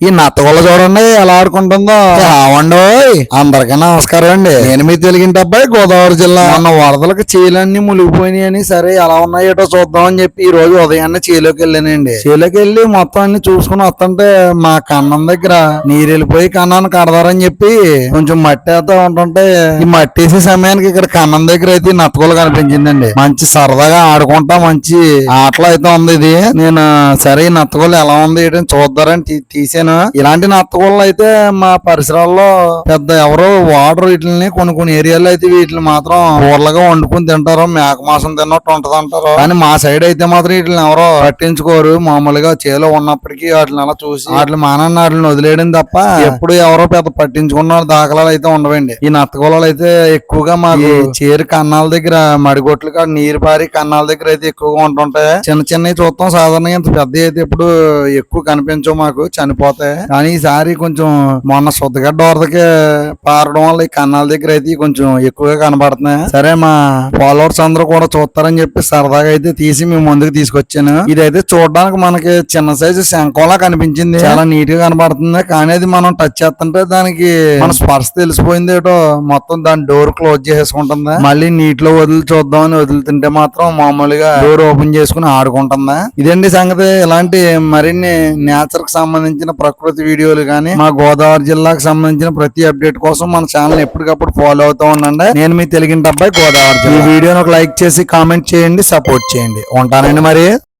ఈ నత్తగొల్ల చూడండి ఎలా ఆడుకుంటుందో. అవండి అందరికీ నమస్కారం అండి. నేను మీ తెలుగింటి అబ్బాయి గోదావరి జిల్లా. మొన్న వరదలకు చీలన్నీ మునిగిపోయినాయి అని సరే ఎలా ఉన్నాయేటో చూద్దామని చెప్పి ఈ రోజు ఉదయాన్నే చేలోకి వెళ్ళానండి. చేలోకి వెళ్ళి మొత్తం అన్ని చూసుకుని వస్తుంటే మా కన్నం దగ్గర నీరు వెళ్ళిపోయి కన్నాన్ని కడదారని చెప్పి కొంచెం మట్టి అయితే ఉంటుంటే ఈ మట్టి వేసే సమయానికి ఇక్కడ కన్నం దగ్గర అయితే నత్తగొల్ల కనిపించిందండి. మంచి సరదాగా ఆడుకుంటా మంచి ఆటలు అయితే ఉంది ఇది. నేను సరే ఈ నత్తగొల్ల ఎలా ఉంది ఏంటి అని చూద్దారని తీ- తీసాను ఇలాంటి నత్తగొల్ల అయితే మా పరిసరాల్లో పెద్ద ఎవరో వాటర్ వీటిని కొన్ని కొన్ని ఏరియాలో అయితే వీటిని మాత్రం కూరలుగా వండుకుని తింటారు. మేక మాంసం తిన్నట్టు ఉంటది అంటారు. కానీ మా సైడ్ అయితే మాత్రం వీటిని ఎవరో పట్టించుకోరు. మామూలుగా చేలో ఉన్నప్పటికీ వాటిని అలా చూసి వాటిని మానన్న వాటిని వదిలేయడం తప్ప ఎప్పుడు ఎవరో పెద్ద పట్టించుకున్న దాఖలాలు అయితే ఉండవండి. ఈ నత్తగొల్లలు అయితే ఎక్కువగా మాకు చేరు కన్నాల దగ్గర మడిగొట్లు కాడ నీరు పారి కన్నాల దగ్గర అయితే ఎక్కువగా ఉంటుంటాయి. చిన్న చిన్నవి చూస్తాం. సాధారణంగా ఇంత పెద్ద అయితే ఎప్పుడు ఎక్కువ కనిపించవు మాకు. చనిపోతాయి. కానీ ఈసారి కొంచెం మొన్న శుద్ధగడ్డ వరదకి పారడం వల్ల ఈ కన్నాల దగ్గర అయితే కొంచెం ఎక్కువగా కనబడుతున్నాయి. సరే మా ఫాలోవర్స్ అందరూ కూడా చూస్తారని చెప్పి సరదాగా అయితే తీసి మేము ముందుకు తీసుకొచ్చాను. ఇదైతే చూడడానికి మనకి చిన్న సైజు శంఖంలా కనిపించింది. చాలా నీట్గా కనబడుతుంది. కానీ అది మనం టచ్ చేస్తుంటే దానికి మన స్పర్శ తెలిసిపోయింది ఏటో. మొత్తం దాని డోర్ క్లోజ్ చేసుకుంటుంది మళ్ళీ నీటిలో వదిలి చూద్దామని వదులుతుంటే మాత్రం మామూలుగా డోర్ ఓపెన్ చేసుకుని ఆడుకుంటుందా. ఇదండి సంగతి. ఇలాంటి మరిన్ని నేచర్కి సంబంధించిన ప్రకృతి వీడియోలు కానీ మా గోదావరి జిల్లాకు సంబంధించిన ప్రతి అప్డేట్ కోసం మన ఛానల్ ఎప్పటికప్పుడు ఫాలో అవుతూ ఉండండి. నేను మీ తెలిగిన అబ్బాయి గోదావరి జిల్లా. ఈ వీడియోని ఒక లైక్ చేసి కామెంట్ చేయండి సపోర్ట్ చేయండి. ఉంటానండి మరి.